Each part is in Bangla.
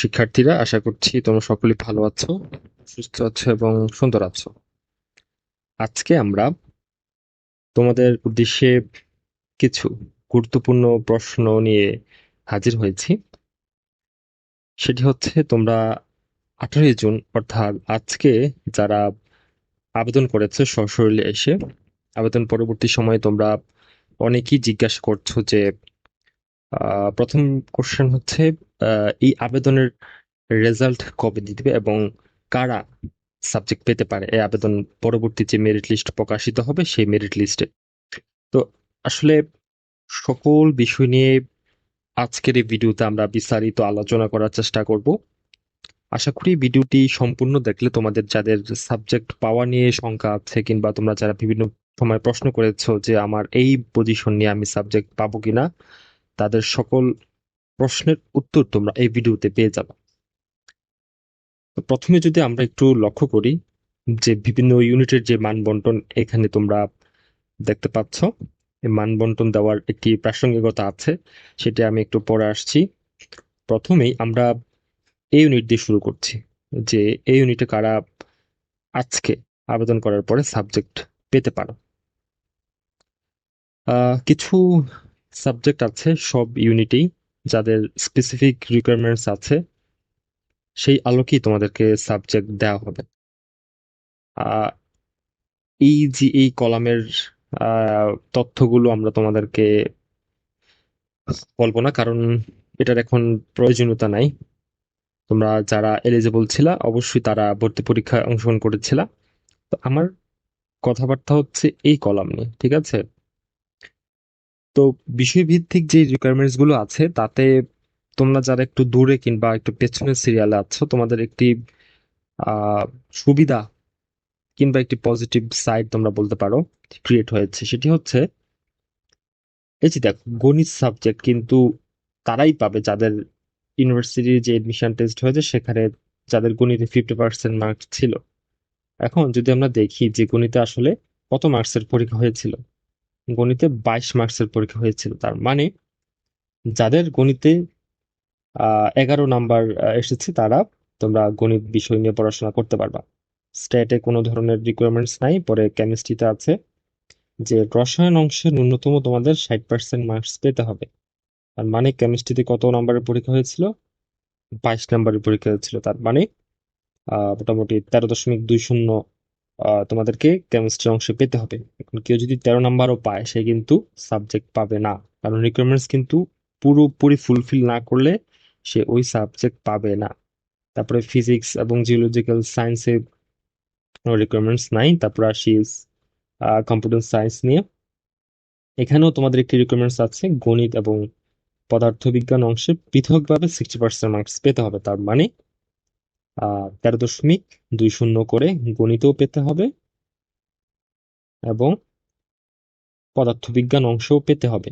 শিক্ষার্থীরা, আশা করছি তোমরা সকলেই ভালো আছো, সুস্থ আছো এবং সুন্দর আছো। আজকে আমরা তোমাদের উদ্দেশ্যে কিছু গুরুত্বপূর্ণ প্রশ্ন নিয়ে হাজির হয়েছি। সেটি হচ্ছে, তোমরা আঠারোই জুন, অর্থাৎ আজকে যারা আবেদন করেছে সশরীরে এসে, আবেদন পরবর্তী সময়ে তোমরা অনেকেই জিজ্ঞাসা করছ যে প্রথম কোশ্চেন হচ্ছে এই আবেদনের রেজাল্ট কবে দিবে এবং কারা সাবজেক্ট পেতে পারে? এই আবেদন পরবর্তী যে মেরিট লিস্ট প্রকাশিত হবে, সেই মেরিট লিস্টে তো আসলে সকল বিষয় নিয়ে আজকের এই ভিডিওতে আমরা বিস্তারিত আলোচনা করার চেষ্টা করব। আশা করি ভিডিওটি সম্পূর্ণ দেখলে তোমাদের যাদের সাবজেক্ট পাওয়া নিয়ে শঙ্কা আছে কিংবা তোমরা যারা বিভিন্ন সময় প্রশ্ন করেছ যে আমার এই পজিশন নিয়ে আমি সাবজেক্ট পাবো কিনা তাদের সকল প্রশ্নের উত্তর তোমরা এই ভিডিওতে পেয়ে যাবে। তো প্রথমে যদি আমরা একটু লক্ষ্য করি যে বিভিন্ন ইউনিটের যে মান বন্টন এখানে তোমরা দেখতে পাচ্ছ, এই মান বন্টন দেওয়ার একটি প্রাসঙ্গিকতা আছে, সেটা আমি একটু পরে আসছি। প্রথমেই আমরা এই ইউনিট দিয়ে শুরু করছি যে এই ইউনিটে কারা আজকে আবেদন করার পরে সাবজেক্ট পেতে পারো। কিছু সাবজেক্ট আছে সব ইউনিটেই যাদের স্পেসিফিক রিকোয়ারমেন্টস আছে, সেই আলোকেই তোমাদেরকে সাবজেক্ট দেওয়া হবে। এই যে এই কলামের তথ্যগুলো আমরা তোমাদেরকে বলব না, কারণ এটার এখন প্রয়োজনীয়তা নাই। তোমরা যারা এলিজিবল ছিলা, অবশ্যই তারা ভর্তি পরীক্ষায় অংশগ্রহণ করেছিলা। তো আমার কথাবার্তা হচ্ছে এই কলাম নিয়ে, ঠিক আছে? তো বিষয়ভিত্তিক যে রিকোয়ারমেন্টসগুলো আছে, তাতে তোমরা যারা একটু দূরে কিংবা একটু পেছনের সিরিয়ালে আছো, তোমাদের একটি সুবিধা কিংবা একটি পজিটিভ সাইড তোমরা বলতে পারো ক্রিয়েট হয়েছে। সেটি হচ্ছে, এই যে দেখো, গণিত সাবজেক্ট কিন্তু তারাই পাবে যাদের ইউনিভার্সিটির যে এডমিশন টেস্ট হয়েছে, সেখানে যাদের গণিতে ফিফটি পার্সেন্ট মার্কস ছিল। এখন যদি আমরা দেখি যে গণিতে আসলে কত মার্কসের পরীক্ষা হয়েছিল গণিতে বাইশ মার্কসের পরীক্ষা হয়েছিল। তার মানে যাদের গণিতে এগারো নাম্বার এসেছে, তারা তোমরা গণিত বিষয় নিয়ে পড়াশোনা করতে পারবা। স্ট্যাটে কোনো ধরনের রিকোয়ারমেন্টস নাই, পরে কেমিস্ট্রিতে আছে যে রসায়ন অংশে ন্যূনতম তোমাদের ষাট পার্সেন্ট মার্কস পেতে হবে। আর মানে কেমিস্ট্রিতে কত নাম্বারের পরীক্ষা হয়েছিল? বাইশ নাম্বারের পরীক্ষা হয়েছিল। তার মানে মোটামুটি তেরো দশমিক দুই শূন্য তোমাদেরকে কেমিস্ট্রি অংশে পেতে হবে। এখন কেউ যদি তেরো নাম্বারও পায়, সে কিন্তু সাবজেক্ট পাবে না। কারণ রিকোয়ারমেন্টস কিন্তু পুরোপুরি ফুলফিল না করলে সে ওই সাবজেক্ট পাবে না। তারপরে ফিজিক্স এবং জিওলজিক্যাল সায়েন্সে রিকোয়ারমেন্টস নাই। তারপরে আসি কম্পিউটার সায়েন্স নিয়ে। এখানেও তোমাদের একটি রিকোয়ারমেন্টস আছে, গণিত এবং পদার্থবিজ্ঞান অংশে পৃথকভাবে সিক্সটি পার্সেন্ট মার্কস পেতে হবে। তার মানে তেরো দশমিক দুই শূন্য করে গণিতেও পেতে হবে এবং পদার্থবিজ্ঞান অংশও পেতে হবে।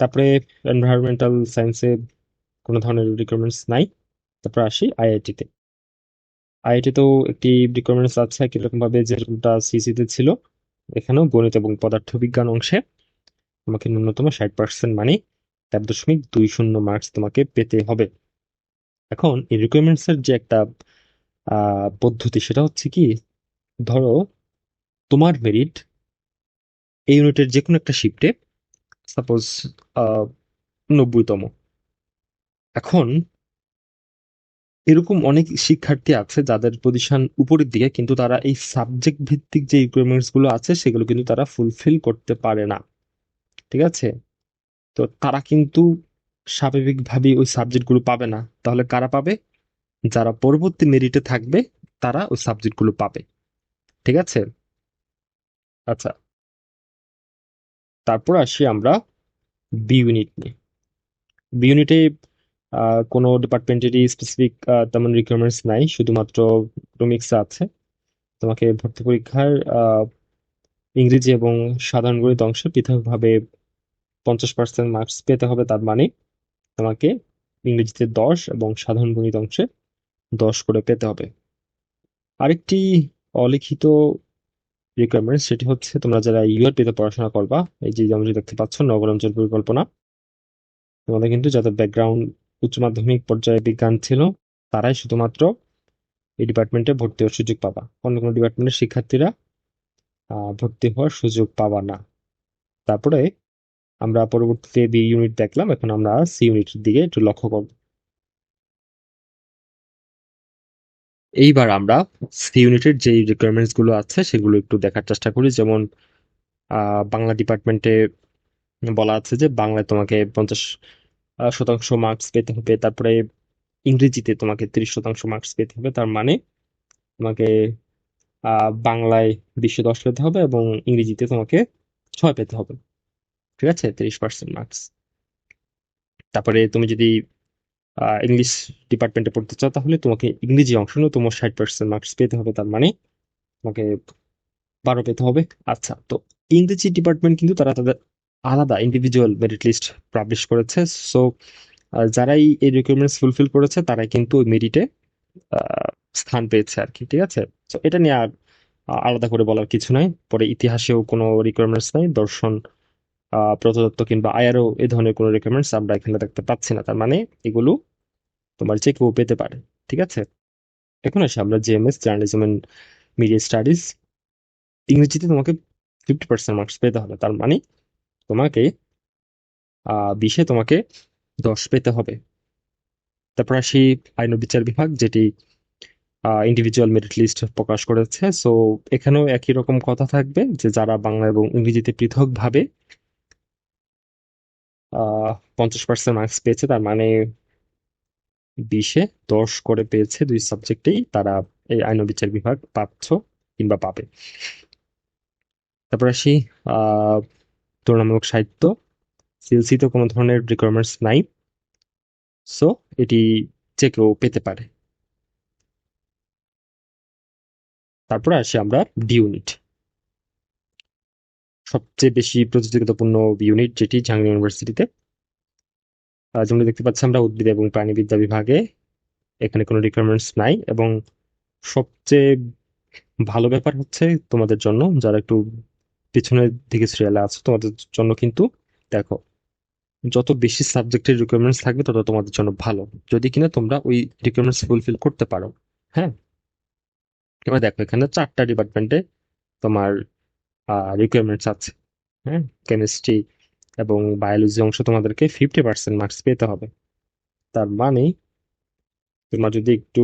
তারপরে এনভায়রনমেন্টাল সায়েন্সে কোনো ধরনের রিকোয়ারমেন্টস নাই। তারপরে আসি আইআইটিতে আইআইটিতেও একটি রিকোয়ারমেন্টস আছে একই রকম ভাবে যেরকমটা সিসিতে ছিল, এখানেও গণিত এবং পদার্থবিজ্ঞান অংশে। তোমাকে ন্যূনতম ষাট পার্সেন্ট মানে তেরো দশমিক দুই শূন্য মার্কস তোমাকে পেতে হবে। এখন এই রিকোয়ারমেন্টস এর যে একটা পদ্ধতি সেটা হচ্ছে কি, ধরো তোমার মেরিট এই ইউনিটের যে কোনো একটা শিফটে সাপোজ নব্বইতম। এখন এরকম অনেক শিক্ষার্থী আছে যাদের পজিশন উপরের দিকে, কিন্তু তারা এই সাবজেক্ট ভিত্তিক যে রিকোয়ারমেন্টসগুলো আছে সেগুলো কিন্তু তারা ফুলফিল করতে পারে না। ঠিক আছে? তো তারা কিন্তু স্বাভাবিকভাবেই ওই সাবজেক্টগুলো পাবে না। তাহলে কারা পাবে? যারা পরবর্তী মেরিটে থাকবে, তারা ওই সাবজেক্টগুলো পাবে। ঠিক আছে? আচ্ছা। তারপর আসি আমরা বি ইউনিট নিয়ে। বি ইউনিটে কোনো ডিপার্টমেন্টেরই স্পেসিফিক তেমন রিকোয়ারমেন্টস নাই, শুধুমাত্র ইকোনমিক্স আছে। তোমাকে ভর্তি পরীক্ষার ইংরেজি এবং সাধারণ গণিত অংশে পৃথকভাবে পঞ্চাশ পার্সেন্ট মার্কস পেতে হবে, তার মানে তোমাকে ইংরেজিতে দশ এবং সাধারণ গণিত অংশে দশ করে পেতে হবে। আরেকটি অলিখিত রিকোয়ারমেন্ট সেটি হচ্ছে তোমরা যারা ইউআরপিতে পড়াশোনা করবা, এই যে যেমন দেখতে পাচ্ছ নগর অঞ্চল পরিকল্পনা, তোমাদের কিন্তু যাদের ব্যাকগ্রাউন্ড উচ্চ মাধ্যমিক পর্যায়ে বিজ্ঞান ছিল, তারাই শুধুমাত্র এই ডিপার্টমেন্টে ভর্তি হওয়ার সুযোগ পাবা। অন্য কোনো ডিপার্টমেন্টের শিক্ষার্থীরা ভর্তি হওয়ার সুযোগ পাবা না। তারপরে আমরা পরবর্তীতে বি ইউনিট দেখলাম, এখন আমরা সি ইউনিটের দিকে একটু লক্ষ্য করব। এইবার আমরা সি ইউনিটের যে রিকোয়ারমেন্টসগুলো আছে, সেগুলো একটু দেখার চেষ্টা করি। যেমন বাংলা ডিপার্টমেন্টে বলা আছে যে, বাংলায় তোমাকে পঞ্চাশ শতাংশ মার্কস পেতে হবে। তারপরে ইংরেজিতে তোমাকে তিরিশ শতাংশ মার্কস পেতে হবে। তার মানে তোমাকে বাংলায় বিশ্ব দশ পেতে হবে এবং ইংরেজিতে তোমাকে ছয় পেতে হবে। ঠিক আছে? তিরিশ পার্সেন্ট মার্কস তারপরে তুমি যদি ইংলিশ ডিপার্টমেন্টে পড়তে চাও, তাহলে তোমাকে ইংরেজি অংশ নিয়ে তোমার ষাট পার্সেন্ট মার্কস পেতে হবে। তার মানে তোমাকে বারো পেতে হবে। আচ্ছা তো ইংরেজি ডিপার্টমেন্ট কিন্তু তারা তাদের আলাদা ইন্ডিভিজুয়াল মেরিট লিস্ট পাবলিশ করেছে। সো যারাই এই রিকোয়ারমেন্টস ফুলফিল করেছে, তারাই কিন্তু ওই মেরিটে স্থান পেয়েছে আর কি, ঠিক আছে? তো এটা নিয়ে আর আলাদা করে বলার কিছু নাই। পরে ইতিহাসেও কোনো রিকোয়ারমেন্টস নাই। দর্শন প্রত্নতত্ত্ব কিংবা আয়ারও এই ধরনের কোনো রিকোয়ারমেন্টস আমরা এখানে দেখতে পাচ্ছি না। তার মানে এগুলো তোমার যে কেউ পেতে পারে, ঠিক আছে? এখন আসি আমরা JMS journalism and media studies ইংরেজিতে তোমাকে ফিফটি পার্সেন্ট মার্কস পেতে হবে। তার মানে তোমাকে বিশে তোমাকে দশ পেতে হবে। তারপর আসি আইন বিচার বিভাগ, যেটি ইন্ডিভিজুয়াল মেরিট লিস্ট প্রকাশ করেছে। সো এখানেও একই রকম কথা থাকবে যে যারা বাংলা এবং ইংরেজিতে পৃথকভাবে পঞ্চাশ পার্সেন্ট মার্কস পেয়েছে, তার মানে বিশে দশ করে পেয়েছে দুই সাবজেক্টেই তারা এই আইন বিচার বিভাগ পাচ্ছ কিংবা পাবে। তারপর আসি তুলনামূলক সাহিত্য। সিএলসিতে কোনো ধরনের রিকোয়ারমেন্টস নাই সো এটি যে কেউ পেতে পারে। তারপরে আসি আমরা ডি ইউনিট সবচেয়ে বেশি প্রতিযোগিতাপূর্ণ ইউনিট যেটি জাহাঙ্গীর ইউনিভার্সিটিতে যেমন দেখতে পাচ্ছি আমরা, উদ্ভিদ এবং প্রাণীবিদ্যা বিভাগে এখানে কোনো রিকোয়ারমেন্টস নাই এবং সবচেয়ে ভালো ব্যাপার হচ্ছে তোমাদের জন্য, যারা একটু পিছনের দিকে সিরিয়ালে আছো, তোমাদের জন্য কিন্তু দেখো, যত বেশি সাবজেক্টের রিকোয়ারমেন্টস থাকবে, তত তোমাদের জন্য ভালো। যদি কিনা তোমরা ওই রিকোয়ারমেন্টস ফুলফিল করতে পারো হ্যাঁ? এবার দেখো, এখানে চারটা ডিপার্টমেন্টে তোমার রিকোয়ারমেন্টস আছে। হ্যাঁ কেমিস্ট্রি এবং বায়োলজি অংশ তোমাদেরকে ফিফটি পার্সেন্ট মার্কস পেতে হবে। তার মানে তোমরা যদি একটু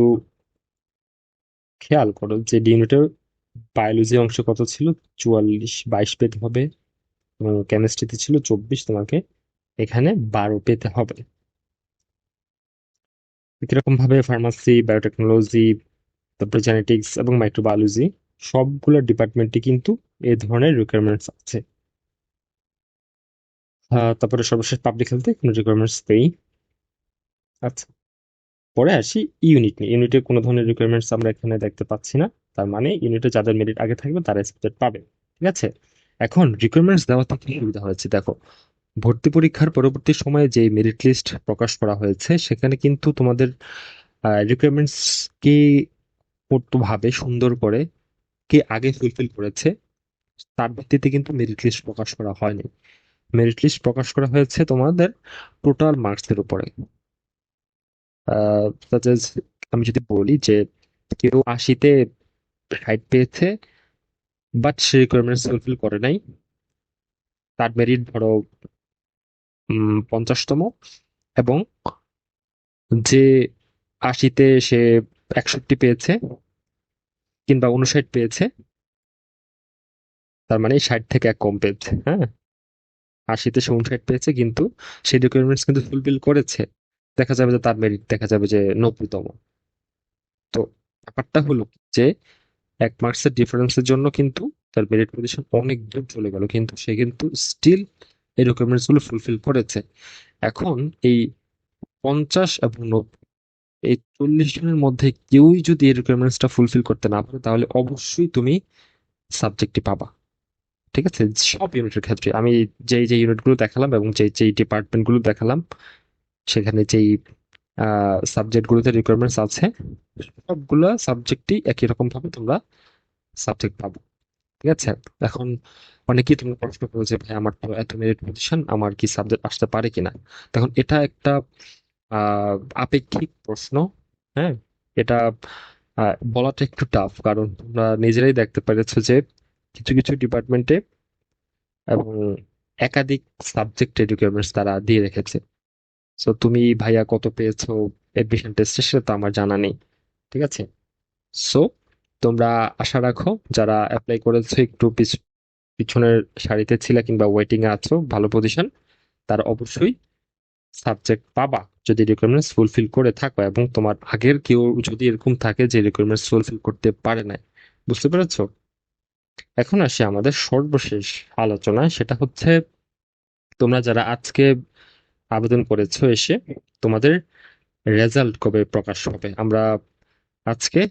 খেয়াল করো যে ডি ইউনিটের বায়োলজি অংশ কত ছিল? চুয়াল্লিশ, বাইশ পেতে হবে। এবং কেমিস্ট্রিতে ছিল চব্বিশ, তোমাকে এখানে বারো পেতে হবে। কীরকম ভাবে ফার্মাসি বায়োটেকনোলজি তারপরে জেনেটিক্স এবং মাইক্রোবায়োলজি সবগুলো ডিপার্টমেন্টে কিন্তু এই ধরনের রিকোয়ারমেন্টস আছে। তারপরে সর্বশেষ পাবলিক হেলথে কোনো রিকোয়ারমেন্টস নেই। আচ্ছা পরে আসি ইউনিট নিয়ে। ইউনিটে কোনো ধরনের রিকোয়ারমেন্টস আমরা এখানে দেখতে পাচ্ছি না। তার মানে ইউনিটে যাদের মেরিট আগে থাকবে, তারা সাবজেক্ট পাবে। ঠিক আছে? এখন রিকোয়ারমেন্টস দেওয়াতে কি সুবিধা হয়েছে? দেখো, ভর্তি পরীক্ষার পরবর্তী সময়ে যে মেরিট লিস্ট প্রকাশ করা হয়েছে, সেখানে কিন্তু তোমাদের রিকোয়ারমেন্টস কে ভাবে সুন্দর করে কে আগে ফুলফিল করেছে তার ভিত্তিতে কিন্তু মেরিট লিস্ট প্রকাশ করা হয়নি। মেরিট লিস্ট প্রকাশ করা হয়েছে তোমাদের টোটাল মার্কসের উপরে। আমি যদি বলি যে কেউ আশিতে ষাট পেয়েছে বাট সে রিকোয়ারমেন্টস ফুলফিল করে নাই, তার মেরিট ধরো পঞ্চাশতম এবং যে আশিতে সে একষট্টি পেয়েছে কিংবা উনষাট পেয়েছে তার মানে ষাট থেকে এক কম পেয়েছে হ্যাঁ? আশিতে সে উনষাট পেয়েছে, কিন্তু সেই রিকোয়ারমেন্টস কিন্তু ফুলফিল করেছে। দেখা যাবে যে তার মেরিট দেখা যাবে যে নব্বইতম। তো ব্যাপারটা হলো যে এক মার্কসের ডিফারেন্সের জন্য কিন্তু তার মেরিট পজিশন অনেক দূর চলে গেল, কিন্তু সে কিন্তু স্টিল এই রিকোয়ারমেন্টসগুলো ফুলফিল করেছে। এখন এই পঞ্চাশ এবং নব্বই, এই চল্লিশ জনের মধ্যে কেউই যদি এই রিকোয়ারমেন্টসটা ফুলফিল করতে না পারে, তাহলে অবশ্যই তুমি সাবজেক্টটি পাবা। ঠিক আছে? সব ইউনিটের ক্ষেত্রে। আমি যেই যে ইউনিটগুলো দেখালাম এবং যেই যেই ডিপার্টমেন্টগুলো দেখালাম, সেখানে যেই সাবজেক্টগুলোতে রিকোয়ারমেন্টস আছে, সবগুলো সাবজেক্টই একই রকম ভাবে তোমরা সাবজেক্ট পাবো। ঠিক আছে? এখন অনেকেই তোমরা প্রশ্ন করো যে, ভাই, আমার তো এত মেরিট পজিশন আমার কি সাবজেক্ট আসতে পারে কিনা? তখন এটা একটা আপেক্ষিক প্রশ্ন হ্যাঁ? এটা বলাটা একটু টাফ কারণ তোমরা নিজেরাই দেখতে পেরেছ যে কিছু কিছু ডিপার্টমেন্টে এবং একাধিক সাবজেক্ট রিকোয়ারমেন্টস তারা দিয়ে রেখেছে। সো তুমি ভাইয়া কত পেয়েছ এডমিশন টেস্টে সেটা তো আমার জানা নেই, ঠিক আছে? সো তোমরা আশা রাখো যারা অ্যাপ্লাই করেছ একটু পিছ- পিছনের সারিতে ছিল কিংবা ওয়েটিং এ আছো, ভালো পজিশন তারা অবশ্যই সাবজেক্ট পাবা যদি রিকোয়ারমেন্টস ফুলফিল করে থাকো এবং তোমার আগের কেউ যদি এরকম থাকে যে রিকোয়ারমেন্টস ফুলফিল করতে পারে না বুঝতে পেরেছ? এখন আসি আমাদের সর্বশেষ আলোচনায়, সেটা হচ্ছে তোমরা যারা আজকে আবেদন করেছ এসে তোমাদের রেজাল্ট কবে প্রকাশ হবে? আমরা আজকে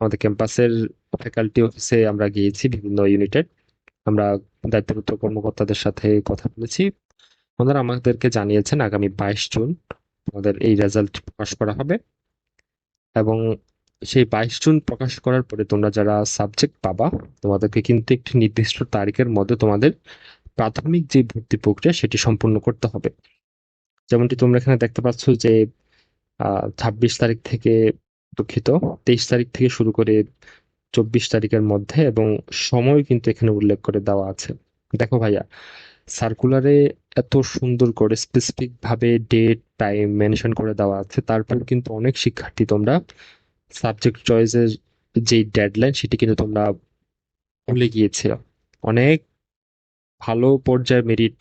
আমাদের ক্যাম্পাসের ফ্যাকাল্টি অফিসে আমরা গিয়েছি বিভিন্ন ইউনিটের। আমরা দায়িত্বরত কর্মকর্তাদের সাথে কথা বলেছি। ওনারা আমাদেরকে জানিয়েছেন আগামী বাইশ জুন আমাদের এই রেজাল্ট প্রকাশ করা হবে। এবং সেই বাইশ জুন প্রকাশ করার পরে তোমরা যারা সাবজেক্ট পাবা, তোমাদেরকে কিন্তু একটি নির্দিষ্ট তারিখের মধ্যে তোমাদের প্রাথমিক যে ভর্তি প্রক্রিয়া সেটি সম্পূর্ণ করতে হবে। যেমনটি তোমরা এখানে দেখতে পাচ্ছ যে ছাব্বিশ তারিখ থেকে দুঃখিত, তেইশ তারিখ থেকে শুরু করে চব্বিশ তারিখের মধ্যে এবং সময় কিন্তু এখানে উল্লেখ করে দেওয়া আছে। দেখো ভাইয়া সার্কুলারে এত সুন্দর করে স্পেসিফিক ভাবে ডেট টাইম মেনশন করে দেওয়া আছে, তারপর কিন্তু অনেক শিক্ষার্থী তোমরা সাবজেক্ট চয়েসের যে ডেডলাইন সেটি কিন্তু তোমরা ভুলে গিয়েছিল অনেক ভালো পর্যায়ে মেরিট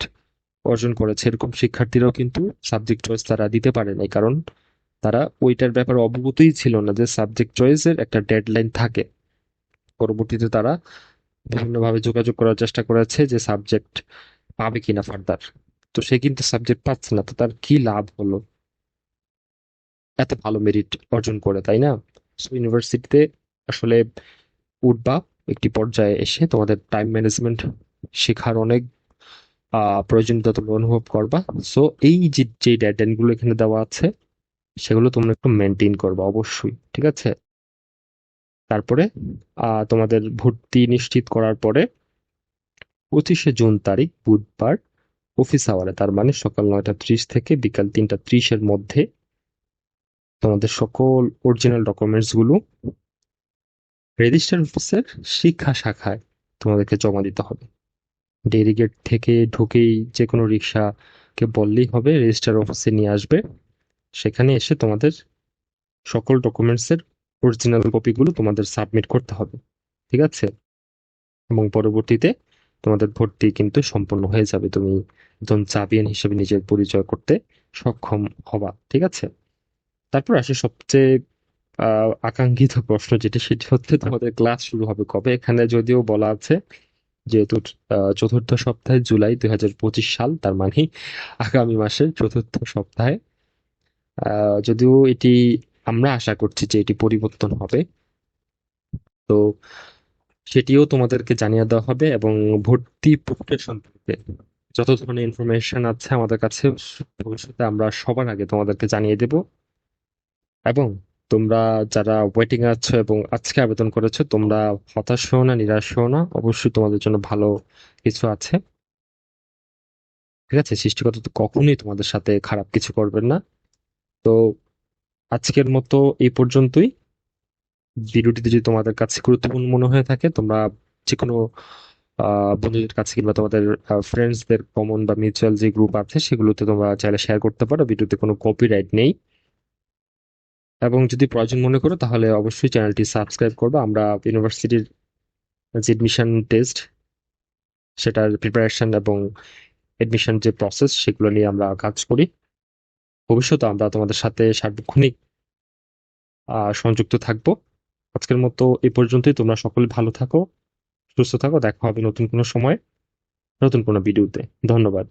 অর্জন করেছে। এরকম শিক্ষার্থীরাও কিন্তু সাবজেক্ট চয়েস তারা দিতে পারে নাই। কারণ তারা ওইটার ব্যাপারে অবগতই ছিল না যে সাবজেক্ট চয়েসের একটা ডেডলাইন থাকে। পরবর্তীতে তারা বিভিন্নভাবে যোগাযোগ করার চেষ্টা করেছে যে সাবজেক্ট পাবে কিনা ফার্দার তো সে কিন্তু সাবজেক্ট পাচ্ছে না। তো তার কি লাভ হলো? এত ভালো মেরিট অর্জন করে, তাই না? সো ইউনিভার্সিটিতে আসলে উঠবা, একটি পর্যায়ে এসে তোমাদের টাইম ম্যানেজমেন্ট শেখার অনেক প্রয়োজনীয়তা তোমরা অনুভব করবা। সো এই যে যে ডেডলাইন এখানে দেওয়া আছে, সেগুলো তোমরা একটু মেনটেন করবা অবশ্যই, ঠিক আছে? তারপরে তোমাদের ভর্তি নিশ্চিত করার পরে পঁচিশে জুন তারিখ, বুধবার অফিস আওয়ারে তার মানে সকাল নয়টা ত্রিশ থেকে বিকাল তিনটা ত্রিশের মধ্যে তোমাদের সকল অরিজিনাল ডকুমেন্টসগুলো রেজিস্টার অফিসের শিক্ষা শাখায় তোমাদেরকে জমা দিতে হবে। ডেরিগেট থেকে ঢুকেই যে কোনো রিক্সাকে বললেই হবে রেজিস্টার অফিসে নিয়ে আসবে। সেখানে এসে তোমাদের সকল ডকুমেন্টসের অরিজিনাল কপিগুলো তোমাদের সাবমিট করতে হবে, ঠিক আছে? এবং পরবর্তীতে তোমাদের ভর্তি কিন্তু সম্পন্ন হয়ে যাবে। তুমি একজন চাবিয়ান হিসেবে নিজের পরিচয় করতে সক্ষম হবা, ঠিক আছে? তারপর আসে সবচেয়ে আহ আকাঙ্ক্ষিত প্রশ্ন যেটা সেটি হচ্ছে তোমাদের ক্লাস শুরু হবে কবে? এখানে যদিও বলা আছে যেহেতু চতুর্থ সপ্তাহে জুলাই দুই হাজার পঁচিশ সাল তার মানে আগামী মাসের চতুর্থ সপ্তাহে। যদিও এটি আমরা আশা করছি যে এটি পরিবর্তন হবে। তো সেটিও তোমাদেরকে জানিয়ে দেওয়া হবে এবং ভর্তি প্রক্রিয়া সম্পর্কে যত ধরনের ইনফরমেশন আছে আমাদের কাছে ভবিষ্যতে আমরা সবার আগে তোমাদেরকে জানিয়ে দেব। এবং তোমরা যারা ওয়েটিং আছো এবং আজকে আবেদন করেছ, তোমরা হতাশ হও না, নিরাশ হও না। অবশ্যই তোমাদের জন্য ভালো কিছু আছে। ঠিক আছে? সৃষ্টিকর্তা তো কখনোই তোমাদের সাথে খারাপ কিছু করবেন না। তো আজকের মতো এই পর্যন্তই। ভিডিওটিতে যদি তোমাদের কাছে গুরুত্বপূর্ণ মনে হয়ে থাকে, তোমরা যে কোনো বন্ধুদের কাছে কিংবা তোমাদের ফ্রেন্ডসদের কমন বা মিউচুয়াল যে গ্রুপ আছে, সেগুলোতে তোমরা চাইলে শেয়ার করতে পারো। ভিডিওতে কোনো কপিরাইট নেই। এবং যদি প্রয়োজন মনে করো, তাহলে অবশ্যই চ্যানেলটি সাবস্ক্রাইব করবে। আমরা ইউনিভার্সিটির যে এডমিশন টেস্ট সেটার প্রিপারেশন এবং এডমিশন যে প্রসেস সেগুলো নিয়ে আমরা কাজ করি। ভবিষ্যতে আমরা তোমাদের সাথে সার্বক্ষণিক সংযুক্ত থাকব। আজকের মতো এই পর্যন্তই। তোমরা সকলে ভালো থাকো, সুস্থ থাকো। দেখা হবে নতুন কোনো সময়, নতুন কোনো ভিডিওতে। ধন্যবাদ।